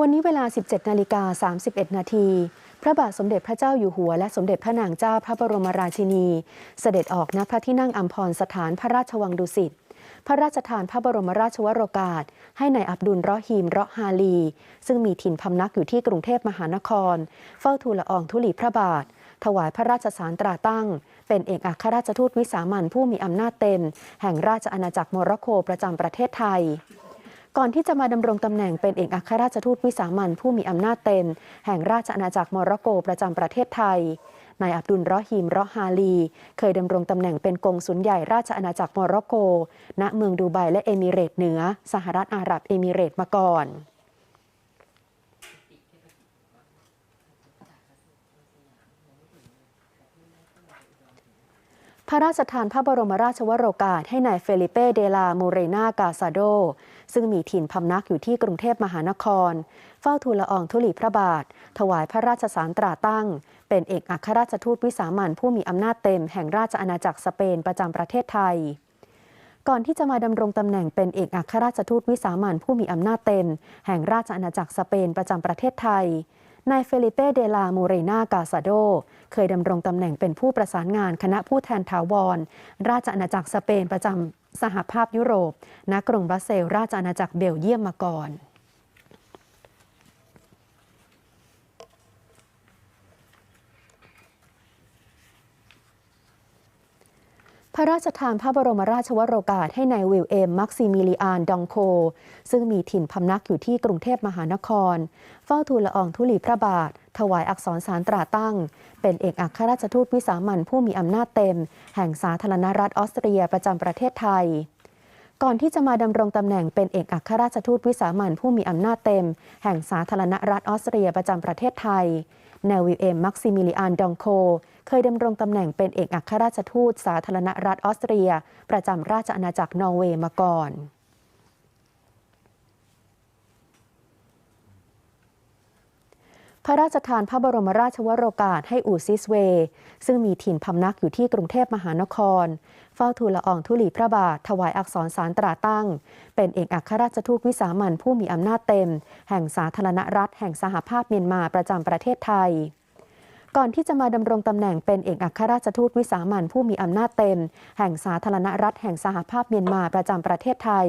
วันนี้เวลา 17 นาฬิกา 31 นาที พระบาทสมเด็จพระเจ้าอยู่หัว และสมเด็จพระนางเจ้าพระบรมราชินี เสด็จออกณพระที่นั่งอัมพรสถานพระราชวังดุสิต พระราชทานพระบรมราชวโรกาส ให้ในายอับดุลราะฮีมราะฮาลี ซึ่งมีถิ่นพำนักอยู่ที่กรุงเทพมหานคร เฝ้าทูลละอองธุลีพระบาท ถวายพระราชสารตราตั้ง เป็นเอกอัครราชทูตวิสามันผู้มีอำนาจเต็ม แห่งราชอาณาจักรโมร็อกโกประจำประเทศไทย ก่อนที่จะมาดำรงตำแหน่งเป็นเอกอัครราชทูตวิสามันผู้มีอำนาจเต็ม แห่งราชอาณาจักรโมร็อกโกประจำประเทศไทยนายอับดุลรอฮีมรอฮาลี เคยดำรงตำแหน่งเป็นกงสุลใหญ่ราชอาณาจักรโมร็อกโก ณ เมืองดูไบและเอมิเรตเหนือ สหรัฐอาหรับเอมิเรตมาก่อน พระราชทานพระบรมราชวโรกาสให้นายเฟลิเป้เดลาโมเรนากาซาโด ซึ่งมีถิ่นพำนักอยู่ที่กรุงเทพมหานคร เฝ้าทูลละอองธุลีพระบาท ถวายพระราชสารตราตั้ง เป็นเอกอัครราชทูตวิสามันผู้มีอำนาจเต็มแห่งราชอาณาจักรสเปนประจำประเทศไทยก่อนที่จะมาดำรงตำแหน่งเป็นเอกอัครราชทูตวิสามันผู้มีอำนาจเต็ม แห่งราชอาณาจักรสเปนประจำประเทศไทย นายเฟลิเป้เดลาโมเรนากาซาโด เคยดำรงตำแหน่งเป็นผู้ประสานงานคณะผู้แทนถาวร ราชอาณาจักรสเปนประจำสหภาพยุโรปณกรุงบรัสเซลราชอาณาจักรเบลเยียมมาก่อน พระราชทานพระบรมราชวโรกาสให้ในายวิลเอม มักซิมิลิอาน ดองโค ซึ่งมีถิ่นพำนักอยู่ที่กรุงเทพมหานคร เฝ้าทูลละอองธุลีพระบาท ถวายอักษรสารตราตั้ง เป็นเอกอัครราชทูตวิสามันผู้มีอำนาจเต็ม แห่งสาธารณรัฐออสเตรียประจำประเทศไทยก่อนที่จะมาดำรงตำแหน่งเป็นเอกอัครราชทูตวิสามันผู้มีอำนาจเต็ม แห่งสาธารณรัฐออสเตรียประจำประเทศไทย นายวิลเอม มักซิมิลิอาน ดองโค เคยดำรงตำแหน่งเป็นเอกอัครราชทูตสาธารณรัฐออสเตรีย ประจำราชอาณาจักรนอร์เวย์มาก่อนพระราชทานพระบรมราชวโรกาสให้อูซิสเว ซึ่งมีถิ่นพำนักอยู่ที่กรุงเทพมหานคร เฝ้าทูลละอองธุลีพระบาท ถวายอักษรสารตราตั้ง เป็นเอกอัครราชทูตวิสามันผู้มีอำนาจเต็ม แห่งสาธารณรัฐ แห่งสหภาพเมียนมาประจำประเทศไทย ก่อนที่จะมาดำรงตำแหน่งเป็นเอกอัครราชทูตวิสามันผู้มีอำนาจเต็ม แห่งสาธารณรัฐแห่งสหภาพเมียนมาประจำประเทศไทย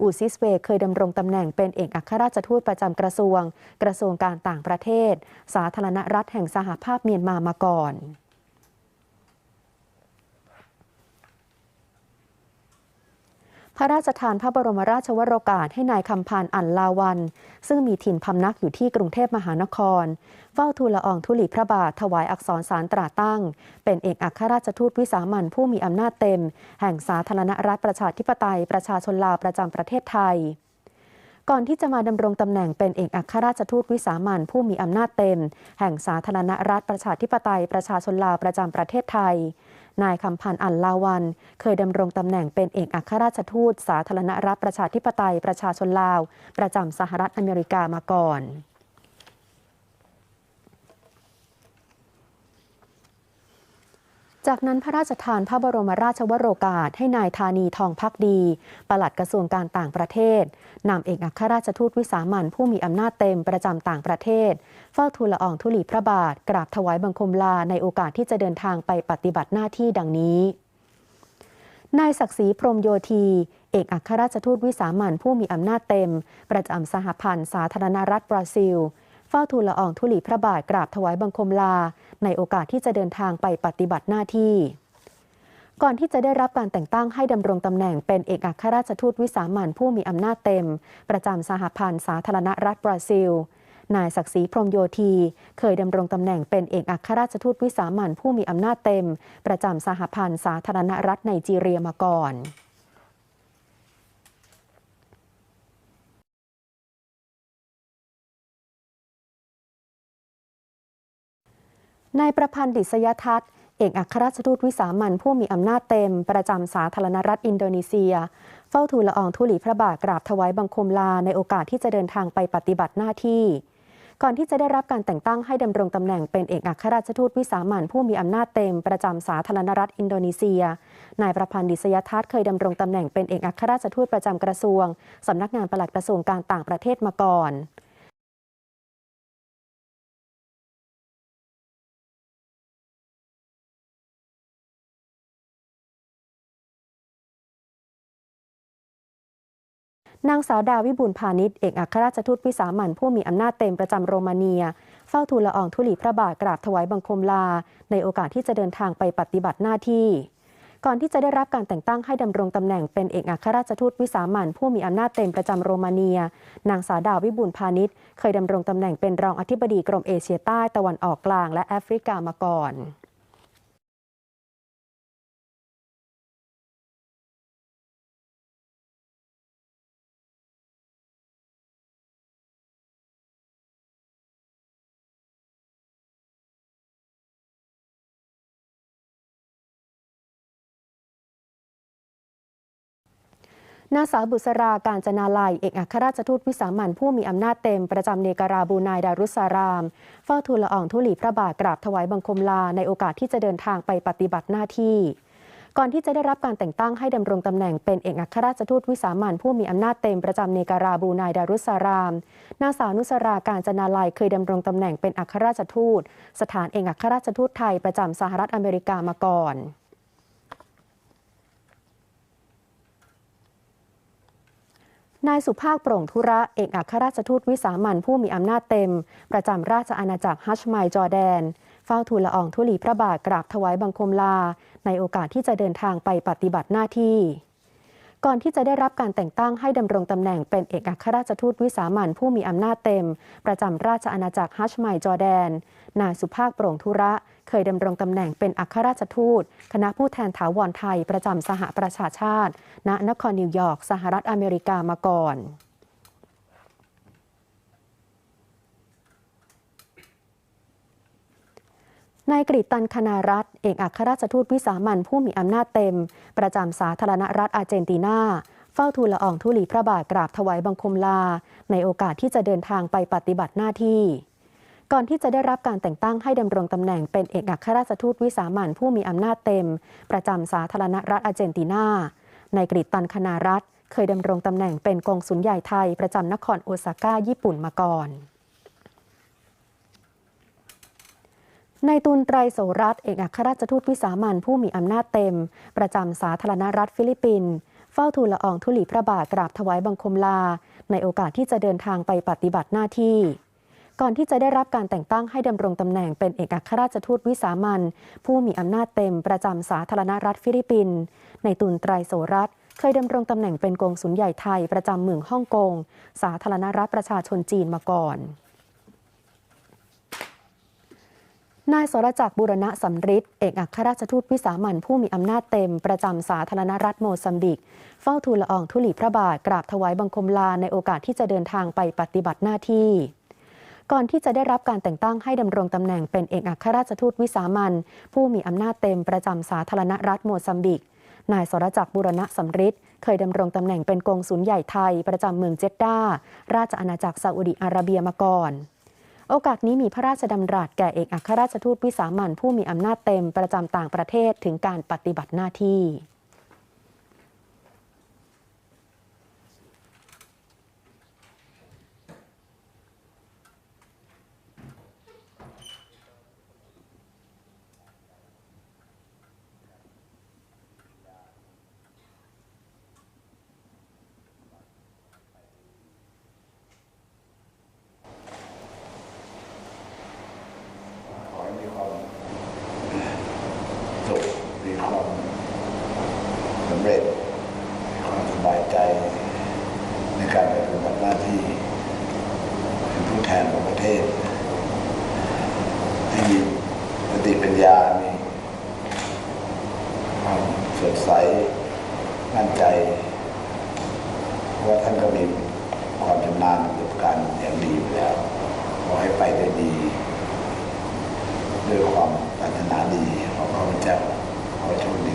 อูซิสเวเคยดำรงตำแหน่งเป็นเอกอัครราชทูตประจำกระทรวง กระทรวงการต่างประเทศ สาธารณรัฐแห่งสหภาพเมียนมามาก่อน พระราชทานพระบรมราชวโรกาสให้นายคำพานอันลาวัน ซึ่งมีถิ่นพำนักอยู่ที่กรุงเทพมหานคร เฝ้าทูลละอองธุลีพระบาทถวายอักษรสารตราตั้ง เป็นเอกอัครราชทูตวิสามันผู้มีอำนาจเต็ม แห่งสาธารณรัฐประชาธิปไตย ประชาชนลาวประจำประเทศไทยก่อนที่จะมาดำรงตำแหน่งเป็นเอกอัครราชทูตวิสามันผู้มีอำนาจเต็ม แห่งสาธารณรัฐประชาธิปไตยประชาชนลาวประจำประเทศไทย นายคำพันธ์อันลาวัน เคยดำรงตำแหน่งเป็นเอกอัครราชทูต สาธารณรัฐประชาธิปไตยประชาชนลาว ประจำสหรัฐอเมริกามาก่อน จากนั้นพระราชทานพระบรมราชวโรกาสให้นายธานีทองพักดี ปลัดกระทรวงการต่างประเทศนำเอกอัครราชทูตวิสามันผู้มีอำนาจเต็มประจำต่างประเทศ เฝ้าทูลละอองธุลีพระบาท กราบถวายบังคมลาในโอกาสที่จะเดินทางไปปฏิบัติหน้าที่ดังนี้นายศักดิ์ศรีพรมโยธี เอกอัครราชทูตวิสามันผู้มีอำนาจเต็ม ประจำสหพันธ์สาธารณรัฐบราซิล เฝ้าทูลละอองธุลีพระบาทกราบถวายบังคมลา ในโอกาสที่จะเดินทางไปปฏิบัติหน้าที่ ก่อนที่จะได้รับการแต่งตั้งให้ดำรงตำแหน่งเป็นเอกอัครราชทูตวิสามันผู้มีอำนาจเต็ม ประจำสหพันธ์สาธารณรัฐบราซิล นายศักดิ์ศรีพรมโยธี เคยดำรงตำแหน่งเป็นเอกอัครราชทูตวิสามันผู้มีอำนาจเต็ม ประจำสหพันธ์สาธารณรัฐไนจีเรียมาก่อน นายประพันธ์ดิษยทัศน์เอกอัครราชทูตวิสามันผู้มีอำนาจเต็ม ประจำสาธารณรัฐอินโดนีเซีย เฝ้าทูลละอองธุลีพระบาทกราบถวายบังคมลาในโอกาสที่จะเดินทางไปปฏิบัติหน้าที่ ก่อนที่จะได้รับการแต่งตั้งให้ดำรงตำแหน่งเป็นเอกอัครราชทูตวิสามันผู้มีอำนาจเต็ม ประจำสาธารณรัฐอินโดนีเซีย นายประพันธ์ดิษยทัศน์เคยดำรงตำแหน่งเป็นเอกอัครราชทูตประจำกระทรวงสำนักงานปลัดกระทรวงการต่างประเทศมาก่อน นางสาวดาวิบูลพาณิชย์เอกอัครราชทูตวิสามันผู้มีอำนาจเต็มประจำโรมาเนีย เฝ้าทูลละอองธุลีพระบาทกราบถวายบังคมลา ในโอกาสที่จะเดินทางไปปฏิบัติหน้าที่ ก่อนที่จะได้รับการแต่งตั้งให้ดำรงตำแหน่งเป็นเอกอัครราชทูตวิสามันผู้มีอำนาจเต็มประจำโรมาเนีย นางสาวดาวิบูลพาณิชย์เคยดำรงตำแหน่งเป็นรองอธิบดีกรมเอเชียใต้ตะวันออกกลางและแอฟริกามาก่อน นางสาวบุษราการจนาลัย เอกอัครราชทูตวิสามันผู้มีอำนาจเต็มประจำเนการาบูนายดารุสาราม เฝ้าทูลละอองธุลีพระบาทกราบถวายบังคมลาในโอกาสที่จะเดินทางไปปฏิบัติหน้าที่ ก่อนที่จะได้รับการแต่งตั้งให้ดำรงตำแหน่งเป็นเอกอัครราชทูตวิสามันผู้มีอำนาจเต็มประจำเนการาบูนายดารุสสาราม นางสาวนุสราการจนาลัยเคยดำรงตำแหน่งเป็นอัครราชทูต สถานเอกอัครราชทูตไทยประจำสหรัฐอเมริกามาก่อน นายสุภาคโปร่งธุระเอกอัครราชทูตวิสามันผู้มีอำนาจเต็ม ประจำราชอาณาจักรฮัชไมจอร์แดน เฝ้าทูลละอองธุลีพระบาทกราบถวายบังคมลา ในโอกาสที่จะเดินทางไปปฏิบัติหน้าที่ ก่อนที่จะได้รับการแต่งตั้งให้ดำรงตำแหน่งเป็นเอกอัครราชทูตวิสามันผู้มีอำนาจเต็ม ประจำราชอาณาจักรฮัชไมจอร์แดน นายสุภาคโปร่งธุระ เคยดำรงตำแหน่งเป็นอัครราชทูต คณะผู้แทนถาวรไทยประจำสหประชาชาติ ณ นครนิวยอร์ก สหรัฐอเมริกามาก่อนนายกฤตตันคณารัตเอกอัครราชทูตวิสามันผู้มีอำนาจเต็ม ประจำสาธารณรัฐอาร์เจนตินา เฝ้าทูลละอองธุลีพระบาทกราบถวายบังคมลา ในโอกาสที่จะเดินทางไปปฏิบัติหน้าที่ ก่อนที่จะได้รับการแต่งตั้งให้ดำรงตำแหน่งเป็นเอกอัครราชทูตวิสามันผู้มีอำนาจเต็ม ประจำสาธารณรัฐอาร์เจนตินา ในกฤตตันคณารัตน์เคยดำรงตำแหน่งเป็นกองสุลใหญ่ไทย ประจำนครโอซาก้าญี่ปุ่นมาก่อนนายตุลไตรโสรัตเอกอัครราชทูตวิสามันผู้มีอำนาจเต็ม ประจำสาธารณรัฐฟิลิปปินส์เฝ้าทูลละอองธุลีพระบาทกราบถวายบังคมลา ในโอกาสที่จะเดินทางไปปฏิบัติหน้าที่ ก่อนที่จะได้รับการแต่งตั้งให้ดำรงตำแหน่งเป็นเอกอัครราชทูตวิสามันผู้มีอำนาจเต็มประจำสาธารณรัฐฟิลิปปินส์ในตุลไตรโสรัตเคยดำรงตำแหน่งเป็นกงสุลใหญ่ไทยประจำเมืองฮ่องกง สาธารณรัฐประชาชนจีนมาก่อนนายสรจักรบุรณะสำริดเอกอัครราชทูตวิสามันผู้มีอำนาจเต็มประจำสาธารณรัฐโมซัมบิก เฝ้าทูลละอองธุลีพระบาทกราบถวายบังคมลาในโอกาสที่จะเดินทางไปปฏิบัติหน้าที่ ก่อนที่จะได้รับการแต่งตั้งให้ดำรงตำแหน่งเป็นเอกอัครราชทูตวิสามันผู้มีอำนาจเต็มประจำสาธารณรัฐโมซัมบิก นายสรจักรบุรณะสำริดเคยดำรงตำแหน่งเป็นกงสุลใหญ่ไทย ประจำเมืองเจดดาราชอาณาจักรซาอุดิอาระเบียมาก่อนโอกาสนี้มีพระราชดำรัสแก่เอกอัครราชทูตวิสามันผู้มีอำนาจเต็มประจำต่างประเทศถึงการปฏิบัติหน้าที่ ขอให้มีความสุขมีความสำเร็จ มีความสบายใจ ในการปฏิบัติหน้าที่เป็นผู้ แทนของประเทศ ที่มีสติปัญญา มีความสดใส มั่นใจ เพราะว่าท่านก็มีความชำนาญประสบการณ์อย่างดีอยู่แล้ว ขอให้ไปได้ดี ด้วยความปรารถนาดีของพระพุทธเจ้าขอโชคดี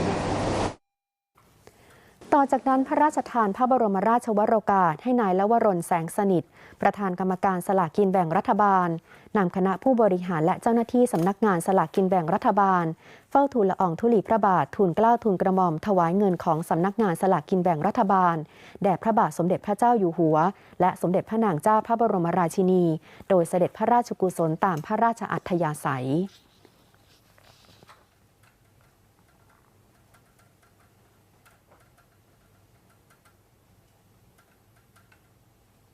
ต่ อจากนั้นพระราชทานพระบรมราชวโรกาสให้นายละวรนแสงสนิท ประธานกรรมการสลากกินแบ่งรัฐบาลนำคณะผู้บริหารและเจ้าหน้าที่สำนักงานสลากกินแบ่งรัฐบาล เฝ้าทูลละอองธุลีพระบาททูลเกล้าทูลกระหม่อมถวายเงินของสำนักงานสลากกินแบ่งรัฐบาลแด่พระบาทสมเด็จพระเจ้าอยู่หัว และสมเด็จพระนางเจ้าพระบรมราชินี โดยเสด็จพระราชกุศลตามพระราชอัธยาศัย